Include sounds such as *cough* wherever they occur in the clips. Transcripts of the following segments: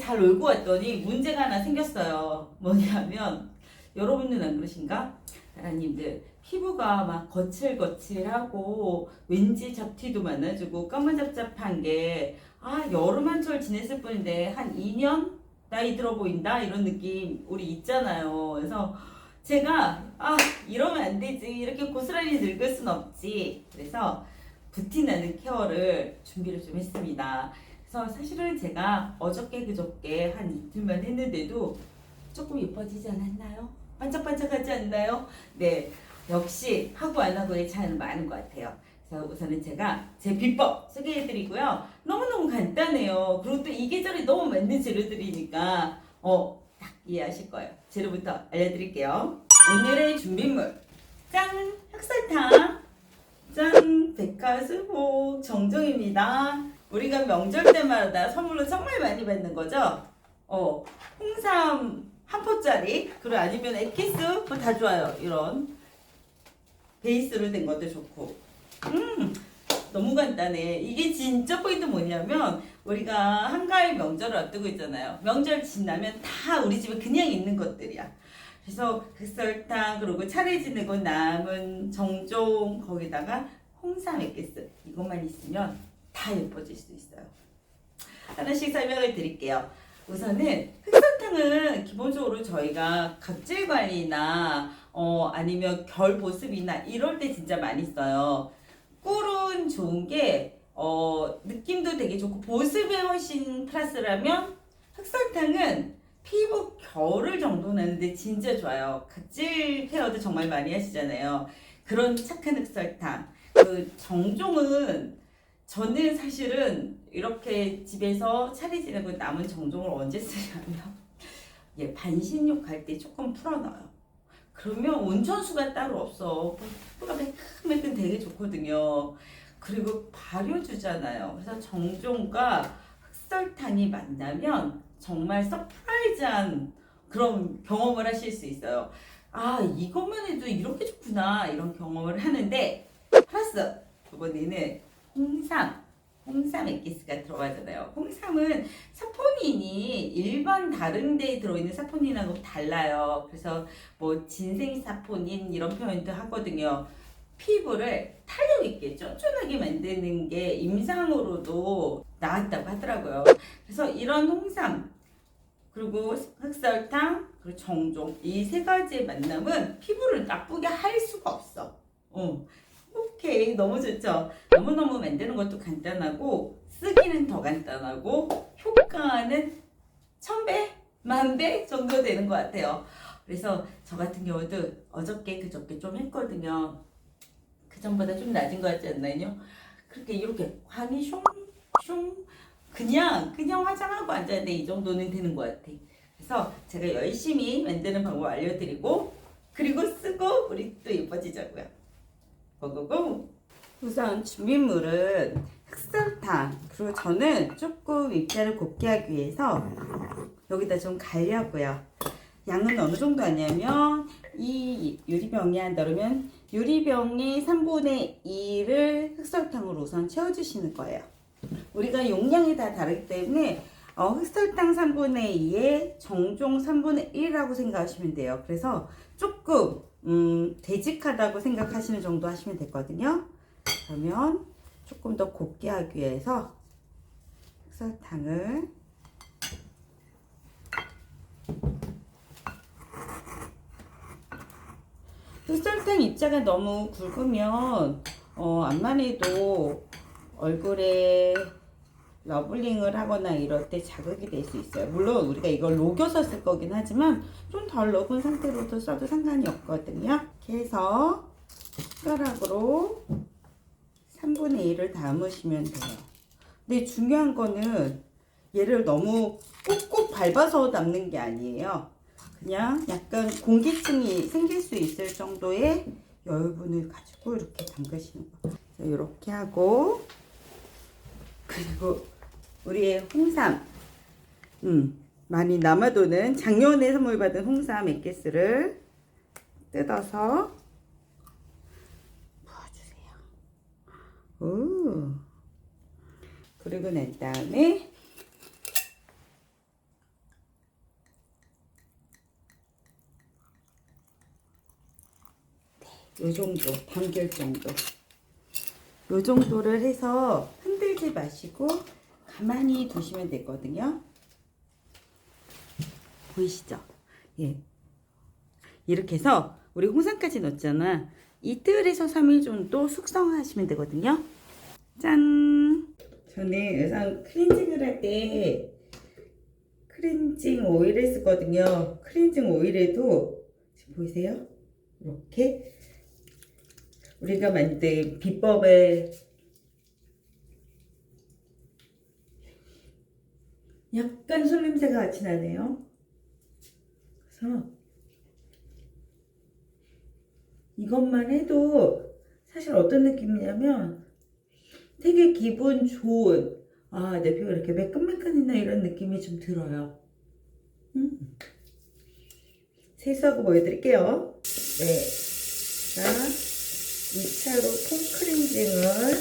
잘 놀고 왔더니 문제가 하나 생겼어요. 뭐냐면 여러분은 안 그러신가? 나라님들 피부가 막 거칠거칠하고 왠지 잡티도 많아지고 까만잡잡한 게 아 여름 한철 지냈을 뿐인데 한 2년 나이 들어 보인다 이런 느낌 우리 있잖아요. 그래서 제가 아 이러면 안 되지 이렇게 고스란히 늙을 순 없지. 그래서 부티나는 케어를 준비를 좀 했습니다. 그래서 사실은 제가 어저께 그저께 한 이틀만 했는데도 조금 예뻐지지 않았나요? 반짝반짝하지 않나요? 네, 역시 하고 안 하고의 차이는 많은 것 같아요. 그래서 우선은 제가 제 비법 소개해드리고요. 너무너무 간단해요. 그리고 또 이 계절에 너무 맞는 재료들이니까 어, 딱 이해하실 거예요. 재료부터 알려드릴게요. 오늘의 준비물 짠! 흑설탕 짠! 백화수복 정정입니다. 우리가 명절 때마다 선물로 정말 많이 받는 거죠? 어, 홍삼 한 포짜리, 그리고 아니면 엑기스, 뭐 다 좋아요. 이런 베이스로 된 것도 좋고. 음, 너무 간단해. 이게 진짜 포인트 뭐냐면, 우리가 한가위 명절을 앞두고 있잖아요. 명절 지나면 다 우리 집에 그냥 있는 것들이야. 그래서 흑설탕, 그리고 차례 지내고 남은 정종, 거기다가 홍삼 엑기스. 이것만 있으면 다 예뻐질 수 있어요. 하나씩 설명을 드릴게요. 우선은 흑설탕은 기본적으로 저희가 각질 관리나 어 아니면 결 보습이나 이럴 때 진짜 많이 써요. 꿀은 좋은 게 어, 느낌도 되게 좋고 보습에 훨씬 플러스라면 흑설탕은 피부 결을 정돈하는데 진짜 좋아요. 각질 케어도 정말 많이 하시잖아요. 그런 착한 흑설탕. 그 정종은 저는 사실은 이렇게 집에서 차례 지내고 남은 정종을 언제 쓰냐면 *laughs* 예, 반신욕 할 때 조금 풀어놔요. 그러면 온천수가 따로 없어. 피부가 매끈매끈 되게 좋거든요. 그리고 발효주잖아요. 그래서 정종과 흑설탕이 만나면 정말 서프라이즈한 그런 경험을 하실 수 있어요. 아, 이것만 해도 이렇게 좋구나. 이런 경험을 하는데, 플러스, 이번에는 홍삼, 홍삼 엑기스가 들어가잖아요. 홍삼은 사포닌이 일반 다른 데에 들어있는 사포닌하고 달라요. 그래서 뭐 진생 사포닌 이런 표현도 하거든요. 피부를 탄력 있게 쫀쫀하게 만드는 게 임상으로도 나왔다고 하더라고요. 그래서 이런 홍삼 그리고 흑설탕 그리고 정종 이 세 가지의 만남은 피부를 나쁘게 할 수가 없어. 어. 오케이 너무 좋죠. 너무너무 만드는 것도 간단하고 쓰기는 더 간단하고 효과는 천배 만배 정도 되는 것 같아요. 그래서 저 같은 경우도 어저께 그저께 좀 했거든요. 그 전보다 좀 낮은 것 같지 않나요? 그렇게 이렇게 관이 슝슝 그냥 그냥 화장하고 앉아야 돼 이 정도는 되는 것 같아. 그래서 제가 열심히 만드는 방법 알려드리고 그리고 쓰고 우리 또 예뻐지자고요. 고고고. 우선 준비물은 흑설탕 그리고 저는 조금 입자를 곱게 하기 위해서 여기다 좀 갈려고요. 양은 어느 정도 하냐면 이 유리병에 한다면 유리병의 3분의 2를 흑설탕으로 우선 채워주시는 거예요. 우리가 용량이 다 다르기 때문에 어, 흑설탕 3분의 2에 정종 3분의 1이라고 생각하시면 돼요. 그래서 조금 음, 되직하다고 생각하시는 정도 하시면 되거든요. 그러면 조금 더 곱게 하기 위해서 흑설탕을 흑설탕 입자가 너무 굵으면 어, 암만 해도 얼굴에 러블링을 하거나 이럴 때 자극이 될 수 있어요. 물론 우리가 이걸 녹여서 쓸 거긴 하지만 좀 덜 녹은 상태로도 써도 상관이 없거든요. 이렇게 해서 숟가락으로 3분의 1을 담으시면 돼요. 근데 중요한 거는 얘를 너무 꾹꾹 밟아서 담는 게 아니에요. 그냥 약간 공기층이 생길 수 있을 정도의 여유분을 가지고 이렇게 담그시는 거. 그래서 이렇게 하고 그리고 우리의 홍삼. 음, 많이 남아도는 작년에 선물 받은 홍삼 액기스를 뜯어서 부어주세요. 오. 그리고 난 다음에 네, 요 정도, 반결 정도. 요 정도를 해서 흔들지 마시고 가만히 두시면 되거든요. 보이시죠? 예. 이렇게 해서 우리 홍삼까지 넣었잖아. 이틀에서 3일 정도 숙성하시면 되거든요. 짠! 저는 우선 클렌징을 할 때 클렌징 오일을 쓰거든요. 클렌징 오일에도 지금 보이세요? 이렇게 우리가 만든 비법을 약간 술 냄새가 같이 나네요. 그래서 이것만 해도 사실 어떤 느낌이냐면 되게 기분 좋은 아, 내 피부가 이렇게 매끈매끈이나 이런 느낌이 좀 들어요. 음. 세수하고 보여드릴게요. 네. 자, 2차로 폼 클렌징을 할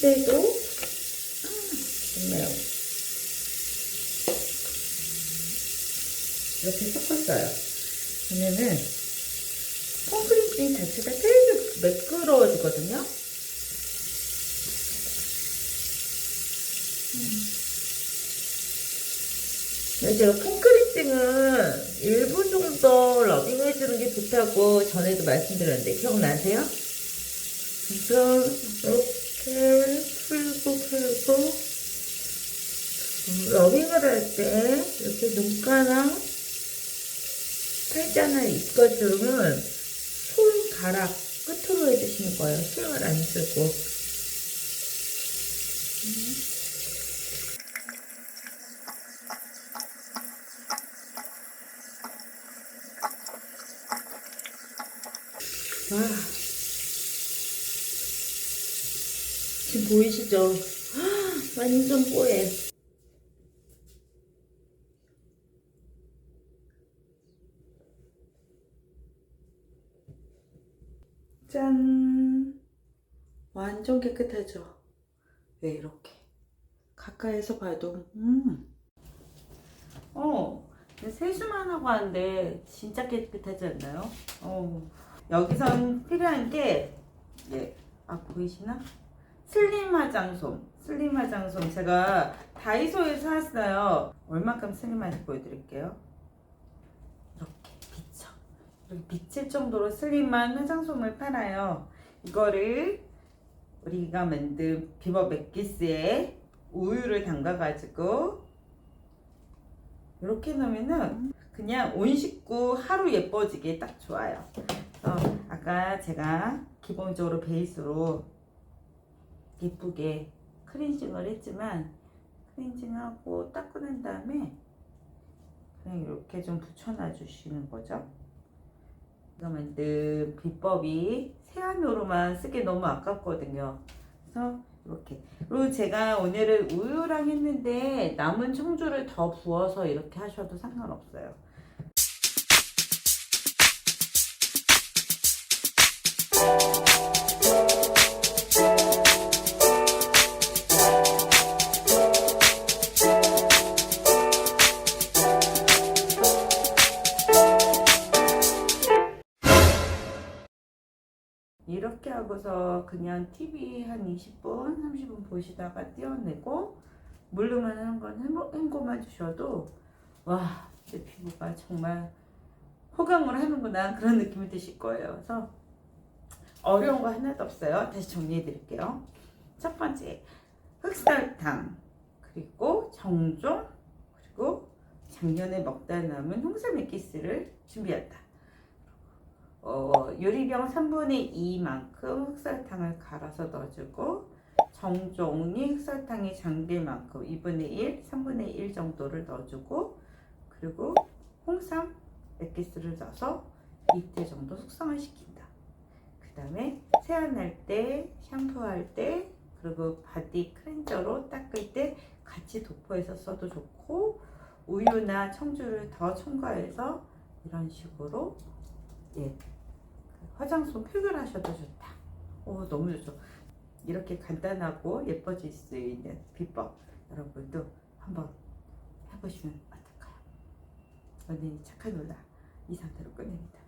때도 아, 좋네요. 이렇게 섞었어요. 왜냐면 폼클렌징 자체가 되게 매끄러워지거든요. 네, 제가 폼크리팅은 1분 정도 러빙해주는 게 좋다고 전에도 말씀드렸는데 기억나세요? 그래서 이렇게 풀고 풀고 음, 러빙을 할 때 이렇게 눈가랑 팔자나 입가쪽은 손가락 끝으로 해주시는 거예요. 수영을 안 쓰고. 와. 지금 보이시죠? 완전 뽀해. 짠. 완전 깨끗하죠? 왜 이렇게? 가까이서 봐도, 음. 어, 세수만 하고 하는데 진짜 깨끗하지 않나요? 어. 여기선 필요한 게, 예, 아, 보이시나? 슬림 화장솜. 슬림 화장솜. 제가 다이소에서 샀어요. 얼마큼 슬림한지 보여드릴게요. 비칠 정도로 슬림한 화장솜을 팔아요. 이거를 우리가 만든 비버 맥기스에 우유를 담가가지고 이렇게 넣으면은 그냥 온 식구 하루 예뻐지게 딱 좋아요. 그래서 아까 제가 기본적으로 베이스로 예쁘게 클렌징을 했지만 클렌징하고 닦고 난 다음에 그냥 이렇게 좀 붙여놔 주시는 거죠. 이거 만든 비법이 세안으로만 쓰기 너무 아깝거든요. 그래서 이렇게 그리고 제가 오늘은 우유랑 했는데 남은 청주를 더 부어서 이렇게 하셔도 상관없어요. 하고서 그냥 TV 한 20분, 30분 보시다가 떼어내고 물로만 한 건 헹궈만 주셔도 와, 내 피부가 정말 호강을 하는구나 그런 느낌이 드실 거예요. 그래서 어려운 거 하나도 없어요. 다시 정리해 드릴게요. 첫 번째, 흑설탕, 그리고 정종, 그리고 작년에 먹다 남은 홍삼 액기스를 준비했다. 어, 유리병 3분의 2만큼 흑설탕을 갈아서 넣어주고 정종이 흑설탕이 잠길 만큼 2분의 1, 3분의 1 정도를 넣어주고 그리고 홍삼 액기스를 넣어서 이틀 정도 숙성을 시킨다. 그 다음에 세안할 때, 샴푸할 때, 그리고 바디 클렌저로 닦을 때 같이 도포해서 써도 좋고 우유나 청주를 더 첨가해서 이런 식으로 예, 화장솜 표결하셔도 좋다. 오, 너무 좋죠. 이렇게 간단하고 예뻐질 수 있는 비법 여러분도 한번 해보시면 어떨까요? 언니 착한 누나 이 상태로 끝냅니다.